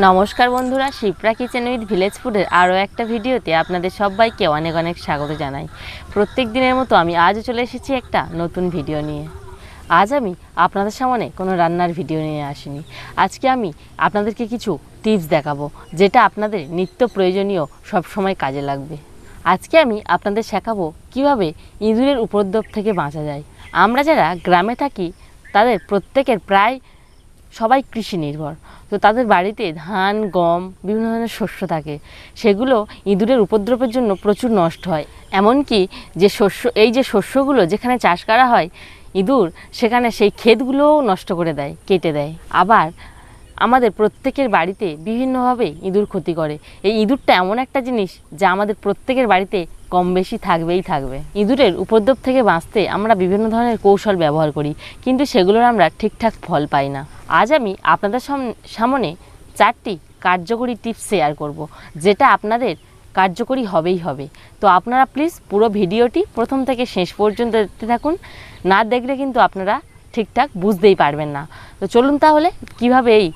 নমস্কার বন্ধুরা, Shipra kitchen with village ফুডের আরও একটা ভিডিওতে আপনাদের সবাইকে অনেক অনেক স্বাগত জানাই। প্রত্যেক দিনের মতো আমি আজও চলে এসেছি একটা নতুন ভিডিও নিয়ে। আজ আমি আপনাদের সামনে কোনো রান্নার ভিডিও নিয়ে আসিনি। আজকে আমি আপনাদেরকে কিছু টিপস দেখাবো, যেটা আপনাদের নিত্য প্রয়োজনীয় সবসময় কাজে লাগবে। আজকে আমি আপনাদের শেখাবো কীভাবে ইঁদুরের উপদ্রব থেকে বাঁচা যায়। আমরা যারা গ্রামে থাকি, তাদের প্রত্যেকের প্রায় সবাই কৃষি নির্ভর। তো তাদের বাড়িতে ধান, গম, বিভিন্ন ধরনের শস্য থাকে। সেগুলো ইঁদুরের উপদ্রবের জন্য প্রচুর নষ্ট হয়। এমনকি যে শস্য, এই যে শস্যগুলো যেখানে চাষ করা হয় ইঁদুর, সেখানে সেই ক্ষেতগুলোও নষ্ট করে দেয়, কেটে দেয়। আবার আমাদের প্রত্যেকের বাড়িতে বিভিন্নভাবে ইঁদুর ক্ষতি করে। এই ইঁদুরটা এমন একটা জিনিস যা আমাদের প্রত্যেকের বাড়িতে কম বেশি থাকবেই থাকবে। ইঁদুরের উপদ্রব থেকে বাঁচতে আমরা বিভিন্ন ধরনের কৌশল ব্যবহার করি, কিন্তু সেগুলোর আমরা ঠিকঠাক ফল পাই না। আজ আমি আপনাদের সাম- সামনে চারটি কার্যকরী টিপস শেয়ার করব, যেটা আপনাদের কার্যকরী হবেই হবে। তো আপনারা প্লিজ পুরো ভিডিওটি প্রথম থেকে শেষ পর্যন্ত দেখতে থাকুন। না দেখলে কিন্তু আপনারা ঠিকঠাক বুঝতেই পারবেন না। তো চলুন তাহলে কীভাবে এই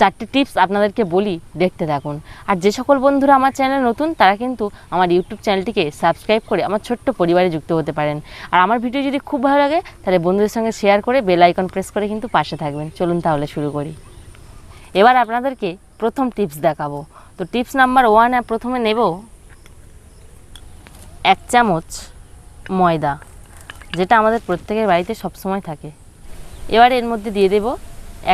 চারটি টিপস আপনাদেরকে বলি, দেখতে থাকুন। আর যে সকল বন্ধুরা আমার চ্যানেল নতুন, তারা কিন্তু আমার ইউটিউব চ্যানেলটিকে সাবস্ক্রাইব করে আমার ছোট্ট পরিবারে যুক্ত হতে পারেন। আর আমার ভিডিও যদি খুব ভালো লাগে, তাহলে বন্ধুদের সঙ্গে শেয়ার করে বেল আইকন প্রেস করে কিন্তু পাশে থাকবেন। চলুন তাহলে শুরু করি। এবার আপনাদেরকে প্রথম টিপস দেখাবো। তো টিপস নাম্বার ওয়ানে প্রথমে নেব এক চামচ ময়দা, যেটা আমাদের প্রত্যেকের বাড়িতে সবসময় থাকে। এবার এর মধ্যে দিয়ে দেব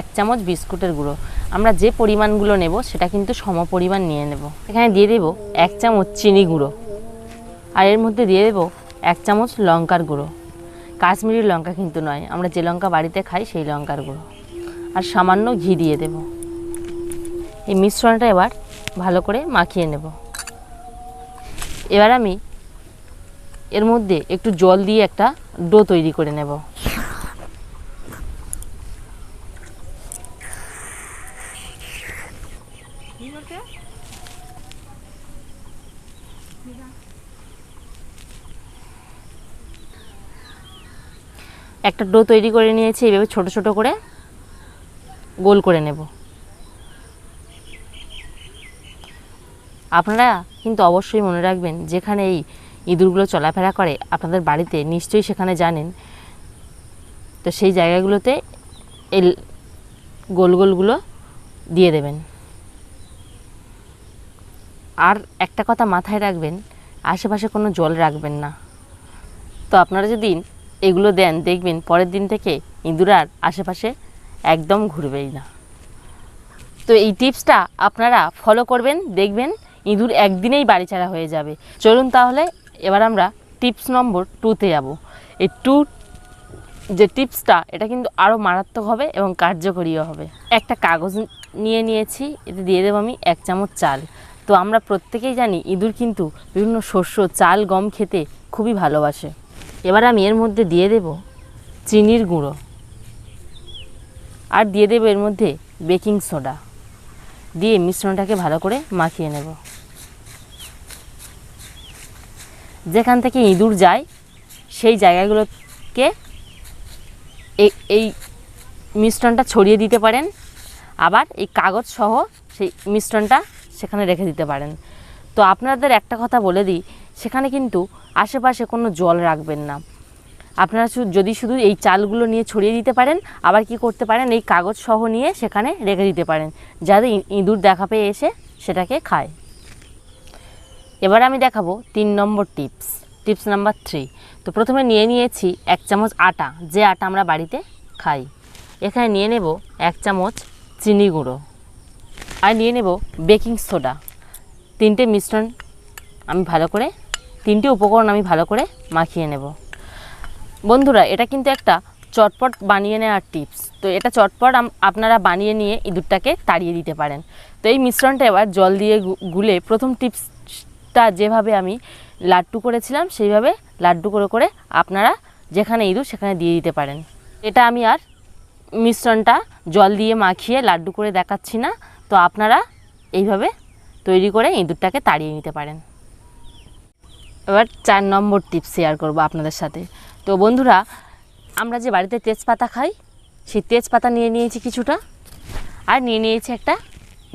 এক চামচ বিস্কুটের গুঁড়ো। আমরা যে পরিমাণগুলো নেব, সেটা কিন্তু সম পরিমাণ নিয়ে নেব। এখানে দিয়ে দেব এক চামচ চিনি গুঁড়ো। আর এর মধ্যে দিয়ে দেব এক চামচ লঙ্কার গুঁড়ো। কাশ্মীরি লঙ্কা কিন্তু নয়, আমরা যে লঙ্কা বাড়িতে খাই, সেই লঙ্কার গুঁড়ো। আর সামান্য ঘি দিয়ে দেব। এই মিশ্রণটা এবার ভালো করে মাখিয়ে নেব। এবার আমি এর মধ্যে একটু জল দিয়ে একটা ডো তৈরি করে নেব। একটা ডো তৈরি করে নিয়েছি এইভাবে ছোট ছোট করে গোল করে নেব। আপনারা কিন্তু অবশ্যই মনে রাখবেন, যেখানে এই ইঁদুরগুলো চলাফেরা করে, আপনাদের বাড়িতে নিশ্চয়ই সেখানে জানেন। তো সেই জায়গাগুলোতে এই গোল গোলগুলো দিয়ে দেবেন। আর একটা কথা মাথায় রাখবেন, আশেপাশে কোনো জল রাখবেন না। তো আপনারা যদি এগুলো দেন, দেখবেন পরের দিন থেকে ইঁদুর আর আশেপাশে একদম ঘুরবেই না। তো এই টিপসটা আপনারা ফলো করবেন, দেখবেন ইঁদুর একদিনেই বাড়ি ছাড়া হয়ে যাবে। চলুন তাহলে এবার আমরা টিপস নম্বর টুতে যাব। এই টু যে টিপসটা, এটা কিন্তু আরও মারাত্মক হবে এবং কার্যকরীও হবে। একটা কাগজ নিয়ে নিয়েছি, এতে দিয়ে দেবো আমি এক চামচ চাল। তো আমরা প্রত্যেকেই জানি ইঁদুর কিন্তু বিভিন্ন শস্য, চাল, গম খেতে খুবই ভালোবাসে। এবার আমি এর মধ্যে দিয়ে দেব চিনির গুঁড়ো। আর দিয়ে দেবো এর মধ্যে বেকিং সোডা। দিয়ে মিশ্রণটাকে ভালো করে মাখিয়ে নেব। যেখান থেকে ইঁদুর যায়, সেই জায়গাগুলোকে এই মিশ্রণটা ছড়িয়ে দিতে পারেন। আবার এই কাগজ সহ সেই মিশ্রণটা সেখানে রেখে দিতে পারেন। তো আপনাদের একটা কথা বলে দিই, সেখানে কিন্তু আশেপাশে কোনো জল রাখবেন না। আপনারা যদি শুধু এই চালগুলো নিয়ে ছড়িয়ে দিতে পারেন, আবার কি করতে পারেন, এই কাগজ সহ নিয়ে সেখানে রেখে দিতে পারেন, যাতে ইঁদুর দেখা পেয়ে এসে সেটাকে খায়। এবার আমি দেখাবো তিন নম্বর টিপস টিপস নাম্বার থ্রি। তো প্রথমে নিয়ে নিয়েছি এক চামচ আটা, যে আটা আমরা বাড়িতে খাই। এখানে নিয়ে নেব এক চামচ চিনি গুঁড়ো। আর নিয়ে নেব বেকিং সোডা। তিনটে মিশ্রণ আমি ভালো করে, তিনটে উপকরণ আমি ভালো করে মাখিয়ে নেব। বন্ধুরা, এটা কিন্তু একটা চটপট বানিয়ে নেওয়ার টিপস। তো এটা চটপট আপনারা বানিয়ে নিয়ে ইঁদুরটাকে তাড়িয়ে দিতে পারেন। তো এই মিশ্রণটা এবার জল দিয়ে গুলে প্রথম টিপসটা যেভাবে আমি লাড্ডু করেছিলাম, সেইভাবে লাড্ডু করে করে আপনারা যেখানে ইঁদুর সেখানে দিয়ে দিতে পারেন। এটা আমি আর মিশ্রণটা জল দিয়ে মাখিয়ে লাড্ডু করে দেখাচ্ছি না। তো আপনারা এইভাবে তৈরি করে ইঁদুরটাকে তাড়িয়ে নিতে পারেন। এবার চার নম্বর টিপস শেয়ার করব আপনাদের সাথে। তো বন্ধুরা, আমরা যে বাড়িতে তেজপাতা খাই, সেই তেজপাতা নিয়ে নিয়েছি কিছুটা আর নিয়ে নিয়েছি একটা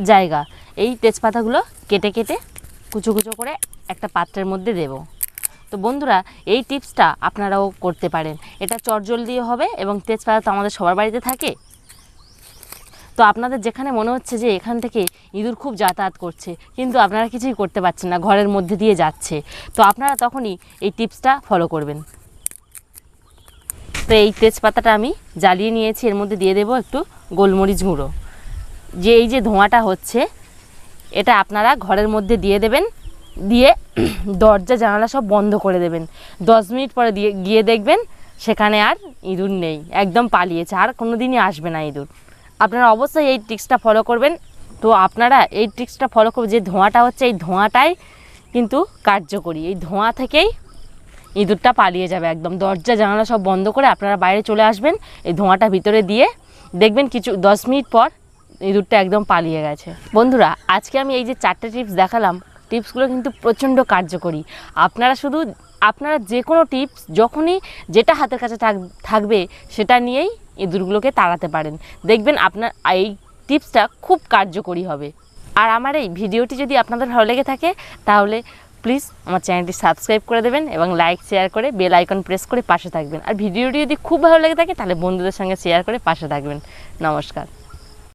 জায়গা। এই তেজপাতাগুলো কেটে কেটে কুচো কুচো করে একটা পাত্রের মধ্যে দেব। তো বন্ধুরা, এই টিপসটা আপনারাও করতে পারেন। এটা চটজলদিও হবে এবং তেজপাতা তো আমাদের সবার বাড়িতে থাকে। তো আপনাদের যেখানে মনে হচ্ছে যে এখান থেকে ইঁদুর খুব যাতায়াত করছে, কিন্তু আপনারা কিছুই করতে পারছেন না, ঘরের মধ্যে দিয়ে যাচ্ছে। তো আপনারা তখনই এই টিপসটা ফলো করবেন। তো এই তেজপাতাটা আমি জ্বালিয়ে নিয়েছি, এর মধ্যে দিয়ে দেবো একটু গোলমরিচ গুঁড়ো। যে এই যে ধোঁয়াটা হচ্ছে, এটা আপনারা ঘরের মধ্যে দিয়ে দেবেন, দিয়ে দরজা, জানালা সব বন্ধ করে দেবেন। দশ মিনিট পরে দিয়ে, গিয়ে দেখবেন সেখানে আর ইঁদুর নেই, একদম পালিয়েছে, আর কোনো দিনই আসবে না ইঁদুর। আপনারা অবশ্যই এই ট্রিক্সটা ফলো করবেন। তো আপনারা এই ট্রিক্সটা ফলো করবেন, যে ধোঁয়াটা হচ্ছে এই ধোঁয়াটাই কিন্তু কার্যকরী। এই ধোঁয়া থেকেই ইঁদুরটা পালিয়ে যাবে একদম। দরজা, জানালা সব বন্ধ করে আপনারা বাইরে চলে আসবেন, এই ধোঁয়াটা ভিতরে দিয়ে দেখবেন কিছু দশ মিনিট পর ইঁদুরটা একদম পালিয়ে গেছে। বন্ধুরা, আজকে আমি এই যে চারটে টিপস দেখালাম টিপসগুলো কিন্তু প্রচণ্ড কার্যকরী। আপনারা শুধু, আপনারা যে কোনো টিপস যখনই যেটা হাতের কাছে থাক- থাকবে, সেটা নিয়েই ইঁদুরগুলোকে তাড়াতে পারেন। দেখবেন আপনার, এই টিপসটা খুব কার্যকরী হবে। আর আমার এই ভিডিওটি যদি আপনাদের ভালো লেগে থাকে, তাহলে প্লিজ আমার চ্যানেলটি সাবস্ক্রাইব করে দেবেন এবং লাইক, শেয়ার করে বেল আইকন প্রেস করে পাশে থাকবেন। আর ভিডিওটি যদি খুব ভালো লেগে থাকে, তাহলে বন্ধুদের সঙ্গে শেয়ার করে পাশে থাকবেন। নমস্কার।